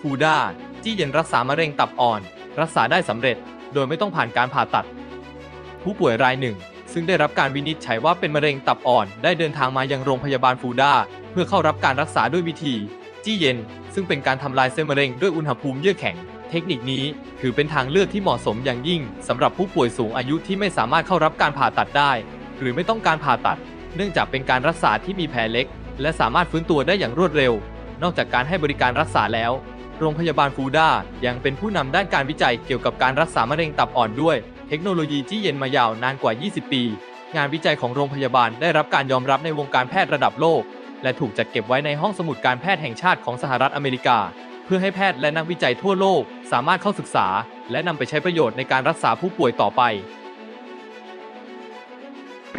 ฟูด้าจี้เย็นรักษามะเร็งตับอ่อน รักษาได้สำเร็จ โดยไม่ต้องผ่านการผ่าตัด ผู้ป่วยรายหนึ่ง ซึ่งได้รับการวินิจฉัยว่าเป็นมะเร็งตับอ่อน ได้เดินทางมายังโรงพยาบาลฟูด้าเพื่อเข้ารับการรักษาด้วยวิธี จี้เย็น ซึ่งเป็นการทำลายเซลล์มะเร็งด้วยอุณหภูมิเยือกแข็ง เทคนิคนี้ถือเป็นทางเลือกที่เหมาะสมอย่างยิ่งสำหรับผู้ป่วยสูงอายุที่ไม่สามารถเข้ารับการผ่าตัดได้ หรือไม่ต้องการผ่าตัด เนื่องจากเป็นการรักษาที่มีแผลเล็ก และสามารถฟื้นตัวได้อย่างรวดเร็ว นอกจากการให้บริการรักษาแล้ว โรงพยาบาลฟูด้ายังเป็นผู้นำด้านการวิจัยเกี่ยวกับการรักษามะเร็งตับอ่อนด้วย เทคโนโลยีที่เย็นมายาวนานกว่า 20 ปี งานวิจัยของโรงพยาบาลได้รับการยอมรับในวงการแพทย์ระดับโลก และถูกจัดเก็บไว้ในห้องสมุดการแพทย์แห่งชาติของสหรัฐอเมริกา เพื่อให้แพทย์และนักวิจัยทั่วโลก สามารถเข้าศึกษา และนำไปใช้ประโยชน์ในการรักษาผู้ป่วยต่อไปป